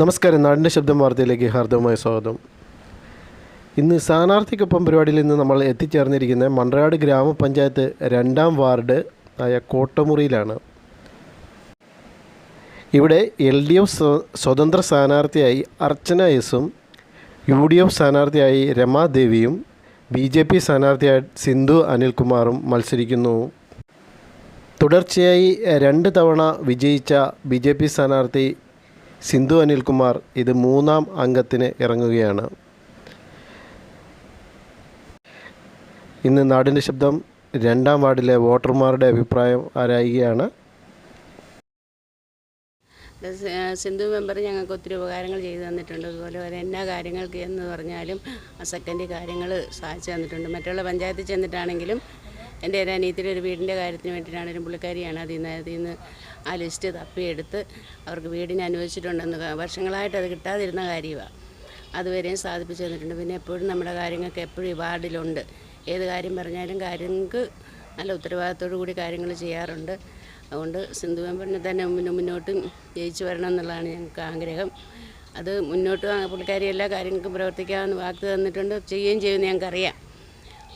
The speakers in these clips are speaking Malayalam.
നമസ്കാരം. നാടിന്റെ ശബ്ദം വാർത്തയിലേക്ക് ഹാർദവമായ സ്വാഗതം. ഇന്ന് സ്ഥാനാർത്ഥിക്കൊപ്പം പരിപാടിയിൽ നിന്ന് നമ്മൾ എത്തിച്ചേർന്നിരിക്കുന്ന മൺറാട് ഗ്രാമപഞ്ചായത്ത് രണ്ടാം വാർഡ് ആയ കോട്ടമുറിയിലാണ്. ഇവിടെ എൽ ഡി എഫ് സ്വതന്ത്ര സ്ഥാനാർത്ഥിയായി അർച്ചന എസും യു ഡി എഫ് സ്ഥാനാർത്ഥിയായി രമാദേവിയും ബി ജെ പി സ്ഥാനാർത്ഥിയായി സിന്ധു അനിൽകുമാറും മത്സരിക്കുന്നു. തുടർച്ചയായി രണ്ട് തവണ വിജയിച്ച ബി ജെ പി സ്ഥാനാർത്ഥി സിന്ധു അനിൽകുമാർ ഇത് മൂന്നാം അംഗത്തിന് ഇറങ്ങുകയാണ്. ഇന്ന് നാടിന്റെ ശബ്ദം രണ്ടാം വാർഡിലെ വോട്ടർമാരുടെ അഭിപ്രായം ആരായുകയാണ്? സിന്ധു മെമ്പർ ഞങ്ങൾക്ക് ഒത്തിരി ഉപകാരങ്ങൾ ചെയ്തു തന്നിട്ടുണ്ട്. അതുപോലെ വരെ എല്ലാ കാര്യങ്ങൾക്ക് എന്ന് പറഞ്ഞാലും സെക്കൻഡ് കാര്യങ്ങൾ സഹായിച്ചു തന്നിട്ടുണ്ട്. മറ്റുള്ള പഞ്ചായത്തിൽ ചെന്നിട്ടാണെങ്കിലും എന്റെ ഒരു അനിയത്തിന്റെ ഒരു വീടിന്റെ കാര്യത്തിന് വേണ്ടിയിട്ടാണെങ്കിലും പുള്ളിക്കാരിയാണ് അതിൽ നിന്ന് അതിൽ നിന്ന് ആ ലിസ്റ്റ് തപ്പിയെടുത്ത് അവർക്ക് വീടിന് അനുവദിച്ചിട്ടുണ്ടെന്ന് വർഷങ്ങളായിട്ട് അത് കിട്ടാതിരുന്ന കാര്യമാണ് അതുവരെയും സാധിപ്പിച്ചു തന്നിട്ടുണ്ട്. പിന്നെ എപ്പോഴും നമ്മുടെ കാര്യങ്ങൾക്ക് എപ്പോഴും ഈ വാർഡിലുണ്ട് ഏത് കാര്യം പറഞ്ഞാലും കാര്യങ്ങൾക്ക് നല്ല ഉത്തരവാദിത്തോടു കൂടി കാര്യങ്ങൾ ചെയ്യാറുണ്ട്. അതുകൊണ്ട് സിന്ധു മെമ്പറിനെ തന്നെ മുന്നോ- മുന്നോട്ടും ജയിച്ചു വരണം എന്നുള്ളതാണ് ഞങ്ങൾക്ക് ആഗ്രഹം. അത് മുന്നോട്ട് പുള്ളിക്കാരി എല്ലാ കാര്യങ്ങൾക്കും പ്രവർത്തിക്കാമെന്ന് വാക്ക് തന്നിട്ടുണ്ട്. ചെയ്യുകയും ചെയ്യുമെന്ന് ഞങ്ങൾക്കറിയാം.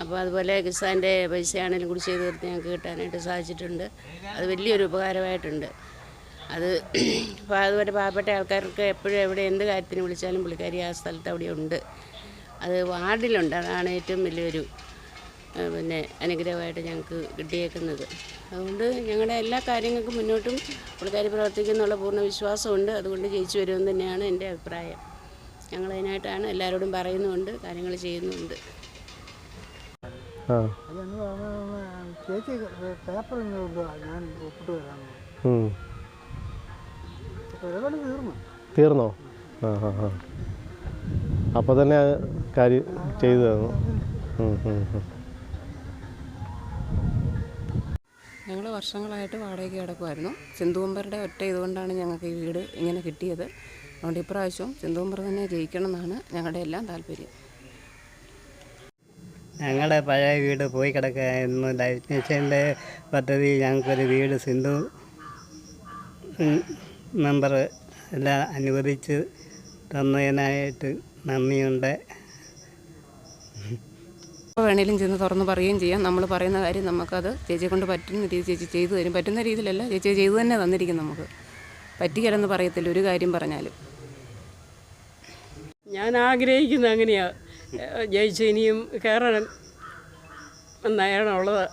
അപ്പോൾ അതുപോലെ കിസാന്റെ പൈസയാണെങ്കിലും കൂടി ചെയ്ത് തീർത്ത് ഞങ്ങൾക്ക് കിട്ടാനായിട്ട് സാധിച്ചിട്ടുണ്ട്. അത് വലിയൊരു ഉപകാരമായിട്ടുണ്ട്. അത് അതുപോലെ പാവപ്പെട്ട ആൾക്കാർക്ക് എപ്പോഴും എവിടെ എന്ത് കാര്യത്തിന് വിളിച്ചാലും പുള്ളിക്കാരി ആ സ്ഥലത്ത് അവിടെ ഉണ്ട്. അത് വാർഡിലുണ്ട്. അതാണ് ഏറ്റവും വലിയൊരു പിന്നെ അനുഗ്രഹമായിട്ട് ഞങ്ങൾക്ക് കിട്ടിയേക്കുന്നത്. അതുകൊണ്ട് ഞങ്ങളുടെ എല്ലാ കാര്യങ്ങൾക്കും മുന്നോട്ടും പുള്ളിക്കാരി പ്രവർത്തിക്കുന്നുള്ള പൂർണ വിശ്വാസമുണ്ട്. അതുകൊണ്ട് ജയിച്ചു വരുമെന്ന് തന്നെയാണ് എന്റെ അഭിപ്രായം. ഞങ്ങളതിനായിട്ടാണ് എല്ലാവരോടും പറയുന്നുമുണ്ട് കാര്യങ്ങൾ ചെയ്യുന്നുമുണ്ട്. അതൊന്ന് പറഞ്ഞാൽ ചേച്ചി പേപ്പർ ഇങ്ങനെ കൊണ്ടുവാ ഞാൻ ഒപ്പിട്ട് വരാം ഉം. തീർന്നു. തീർന്നോ? ആ ആ അപ്പോൾ തന്നെ കാര്യം ചെയ്തു തന്നു. ഞങ്ങൾ വർഷങ്ങളായിട്ട് വാടകയ്ക്ക് കിടക്കുമായിരുന്നു സിന്ധുവമ്പറുടെ ഒറ്റ ഇതുകൊണ്ടാണ് ഞങ്ങൾക്ക് ഈ വീട് ഇങ്ങനെ കിട്ടിയത്. അതുകൊണ്ട് ഇപ്രാവശ്യവും സിന്ധുവമ്പർ തന്നെ ജയിക്കണം എന്നാണ് ഞങ്ങളുടെ എല്ലാം താല്പര്യം. ഞങ്ങളുടെ പഴയ വീട് പോയി കിടക്കുകയായിരുന്നു ലൈഫ് മിഷന്റെ പദ്ധതി ഞങ്ങൾക്കൊരു വീട് സിന്ധു മെമ്പർ എല്ലാം അനുവദിച്ച് തന്നതിനായിട്ട് നന്ദിയുണ്ട്. വേണേലും ചെന്ന് തുറന്ന് പറയുകയും ചെയ്യാം. നമ്മൾ പറയുന്ന കാര്യം നമുക്കത് ചേച്ചിയെ കൊണ്ട് പറ്റുന്ന രീതി ചേച്ചി ചെയ്തു തരും. പറ്റുന്ന രീതിയിലല്ല ചേച്ചി ചെയ്തു തന്നെ തന്നിരിക്കും നമുക്ക്. പറ്റിക്കലെന്ന് പറയത്തില്ല ഒരു കാര്യം പറഞ്ഞാലും. ഞാൻ ആഗ്രഹിക്കുന്നത് അങ്ങനെയാണ് ജയിച്ച് ഇനിയും കയറണം എന്നാണ് ഉള്ളത്